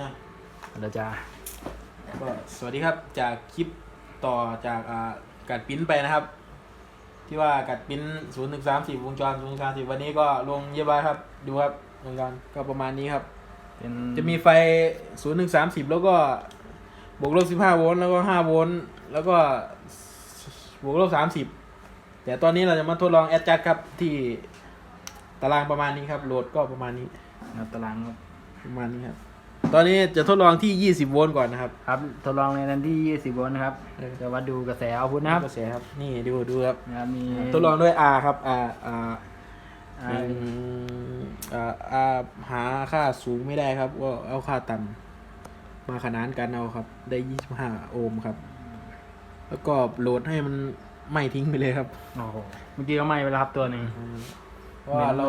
อะเราจะก็สวัสดีครับจากคลิปต่อจากอ่ากัดปิ้นไปนะครับ ที่ว่ากัดปิ้นศูนย์หนึ่งสามสี่วงจรศูนย์หนึ่งสามสี่วันนี้ก็ลงเยอะไปครับ ดูครับวงจรก็ประมาณนี้ครับ เป็นจะมีไฟศูนย์หนึ่งสามสิบแล้วก็บวกลบสิบห้าโวลต์แล้วก็ห้าโวลต์แล้วก็บวกลบสามสิบแต่ตอนนี้เราจะมาทดลองแอดจัดครับที่ตารางประมาณนี้ครับโหลดก็ประมาณนี้ครับตารางครับประมาณนี้ครับ ตอนนี้จะทดลองที่ 20 โวลต์ก่อนนะครับครับทดลองในนั้นที่ 20 โวลต์นะครับเออจะวัดดูกระแสเอาพุทนะครับกระแสครับ นี่ดูดูครับนะครับมีทดลองด้วย R ครับ R R อ่าเป็นอ่า R หาค่าสูงไม่ได้ครับ ก็เอาค่าต่ำมาขนานกันเอาครับ ได้ 25 โอห์มครับ แล้วก็โหลดให้มันไม่ทิ้งไปเลยครับโอ้โหเมื่อกี้ก็ไหม้ไปแล้วครับตัวหนึ่งเพราะว่าเรา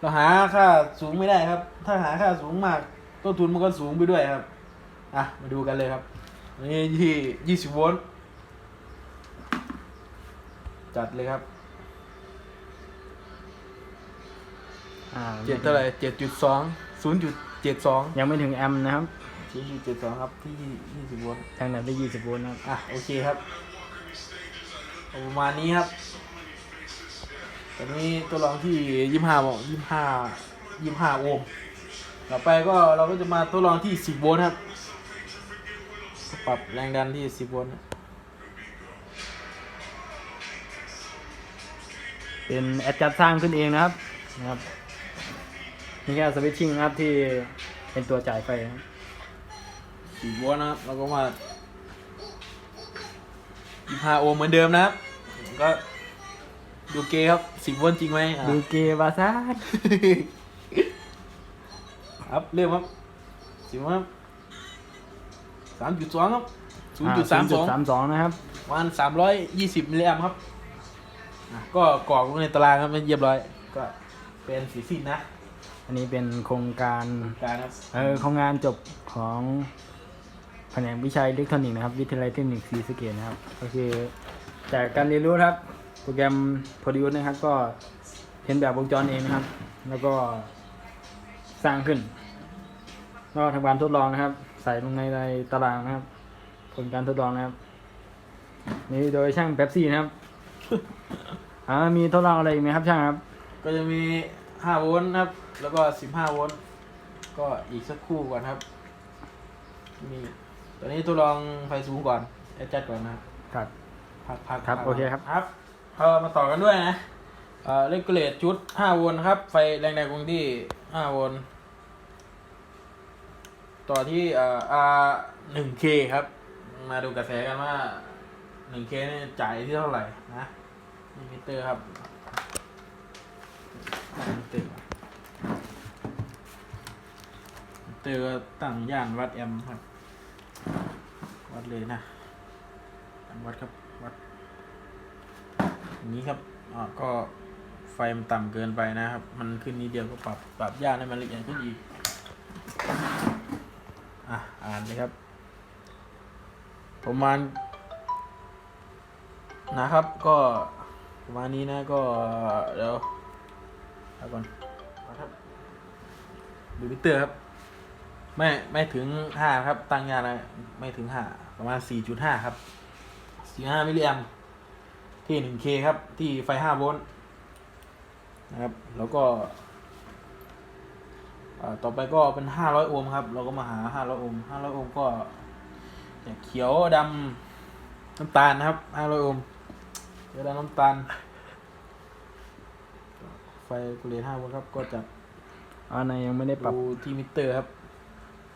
เราหาค่าสูงไม่ได้ครับ ถ้าหาค่าสูงมาก ต้นทุนมันก็สูงไปด้วยครับ อะ มาดูกันเลยครับ นี่ที่ยี่สิบโวลต์จัดเลยครับอ่าเจ็ดเท่าไหร่เจ็ดจุดสองศูนย์จุดเจ็ดสองยังไม่ถึงแอมป์นะครับศูนย์จุดเจ็ดสองครับที่ยี่สิบโวลต์ทางไหนได้20โวลต์นะครับอะ โอเคครับเอาประมาณนี้ครับตอนนี้ตัวลองที่ยี่ห้าบอกยี่ห้ายี่ห้าโอห์ม ต่อไปก็เราก็จะมาทดลองที่สิบโวลต์ครับ ปรับแรงดันที่สิบโวลต์เป็นแอดจัดสร้างขึ้นเองนะครับนะครับนี่แค่สวิตชิ่งนะครับที่เป็นตัวจ่ายไฟนะครับสิบโวลต์นะครับเราก็มายี่ห้าโอห์มเหมือนเดิมนะครับก็ดูเกครับสิบโวลต์จริงไหมอะ ดูเกบาซ่า ครับเริ่มครับสิบโวลต์ครับสามจุดสองครับศูนย์จุดสามสองสามสองนะครับประมาณสามร้อยยี่สิบมิลลิแอมป์ครับอะก็กรอกลงในตารางครับเรียบร้อย ก็เป็นสีสิ้นนะอันนี้เป็นโครงการการครับเออโครงงานจบของแผนกวิชาอิเล็กทรอนิกส์นะครับ วิทยาลัยเทคนิคศรีสะเกษนะครับ ก็คือจากการเรียนรู้นะครับ โปรแกรม Produce นะครับ ก็เห็นแบบวงจรเองนะครับ แล้วก็สร้างขึ้น ก็ทำการทดลองนะครับ ใส่ลงในในตารางนะครับ ผลการทดลองนะครับ นี่โดยช่างเป๊ปซี่นะครับอ่ามีทดลองอะไรอีกไหมครับช่างครับ ก็จะมีห้าโวลต์นะครับ แล้วก็สิบห้าโวลต์ก็อีกสักครู่ก่อนครับ มีตอนนี้ทดลองไฟสูงก่อนแอดจัดก่อนนะครับครับ พักพักครับพักโอเคครับ ครับเรามาต่อกันด้วยนะเอ่อเลกูเลตชุดห้าโวลต์นะครับ ไฟแรงดันคงที่ห้าโวลต์ ต่อที่อ่อ R หนึ่ง K ครับ มาดูกระแสกันว่าหนึ่ง K นี่จ่ายที่เท่าไหร่นะนี่มิเตอร์ครับมิเตอร์มิเตอร์ตั้งย่านวัดแอมป์ครับ วัดเลยนะ วัดครับ วัดอย่างนี้ครับอ่าก็ไฟมันต่ำเกินไปนะครับ มันขึ้นนิดเดียวก็ปรับปรับย่านให้มันละเอียดขึ้นอีก อะอ่านเลยครับ ประมาณนะครับก็ประมาณนี้นะก็เดี๋ยวเอาก่อนครับดูมิเตอร์ครับไม่ไม่ถึงห้าครับตั้งยานอะไรไม่ถึงห้าประมาณสี่จุดห้าครับสี่ห้ามิลลิแอมที่ 1K คครับ ที่ไฟ5โวลต์นะครับ แล้วก็ ต่อไปก็เป็น 500 โอห์มครับ เราก็มาหา 500 โอห์ม 500 โอห์มก็จะเขียวดำน้ำตาลนะครับ 500 โอห์มเขียวดำน้ำตาล ไฟกูเลต5โวลต์ครับ ก็จะอ๋อในยังไม่ได้ปรับ ดูที่มิเตอร์ครับ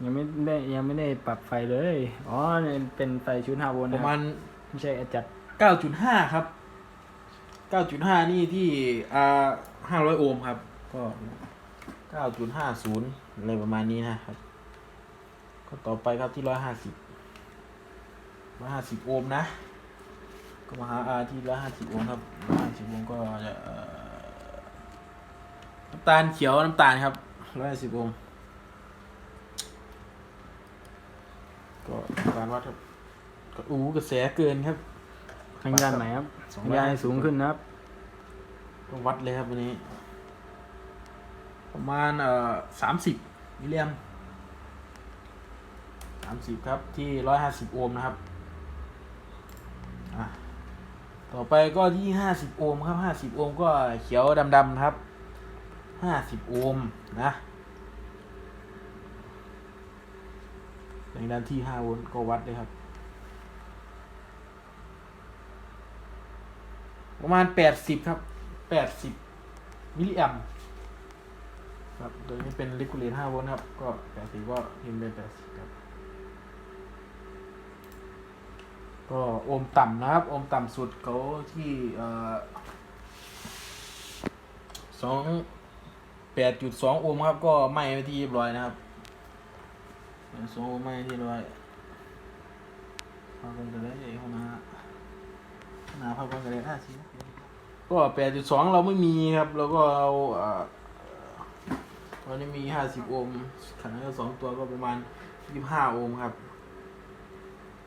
ยังไม่ได้ยังไม่ได้ปรับไฟเลย อ๋อเนี่ยเป็นไฟชุด5โวลต์ปนะระคมารับณ ไม่ใช่แอดจัด9.5 ครับ 9.5 นี่ที่อ่า500 โอห์มครับ ก็ 9.50อะไรประมาณนี้นะครับ ก็ต่อไปครับที่150 150โอห์มนะ ก็มาหา R ที่150โอห์มครับ150โอห์มก็จะเอ่อน้ำตาลเขียวน้ำตาลครับ150โอห์มก็การวัดครับก็อู้กระแสเกินครับทางด้านไหนครับสองทางร้อยด้านห้าสิบสูงขึ้นนะครับ ก็วัดเลยครับวันนี้ ประมาณเอ่อสามสิบมิลลิแอมสามสิบครับที่ร้อยห้าสิบโอห์มนะครับต่อไปก็ที่ห้าสิบโอห์มครับห้าสิบโอห์มก็เขียวดำๆครับห้าสิบโอห์มนะแรงดันที่ห้าโวลต์ก็วัดเลยครับ ประมาณแปดสิบครับแปดสิบมิลลิแอม ครับโดยนี้เป็นลิคูเลตห้าโวลต์ครับ ก็แปดสิบก็พิมพ์เป็นแปดสิบครับ ก็โอห์มต่ำนะครับ โอห์มต่ำสุดเขาที่สองแปดจุดสองโอห์มครับ ก็ไหม้ไปที่เรียบร้อยนะครับสองโอห์มไหม้ที่เรียบร้อยฟังกันเลยเข้ามาหนาพับกันเลยห้าสิก็แปดจุดสองเราไม่มีครับ แล้วก็เอา ตอนนี้มีห้าสิบโอห์มขันก็สองตัวก็ประมาณยี่ห้าโอห์มครับ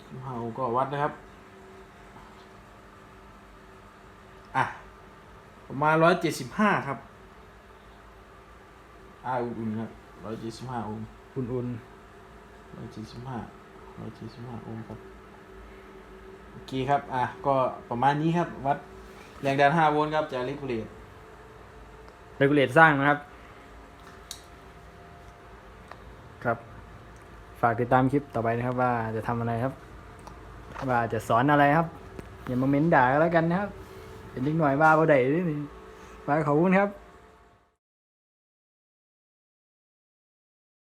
ยี่ห้าโอห์มก็วัดนะครับ อะ ประมาณร้อยเจ็ดสิบห้าครับอ่าอุ่นๆครับร้อยเจ็ดสิบห้าโอห์มอุ่นร้อยเจ็ดสิบห้าร้อยเจ็ดสิบห้าโอห์มครับโอเคครับ อะ ก็ประมาณนี้ครับ วัดแรงดัน5โวลต์ครับจากลิคูเลตๆ regulate สร้างนะครับครับ ฝากติดตามคลิปต่อไปนะครับ ว่าจะทำอะไรครับ ว่าจะสอนอะไรครับ อย่ามาเม้นด่ากันแล้วกันนะครับเป็นนิดหน่อยว่าบ่ได้ด้วยนี่ไปขอบคุณครับ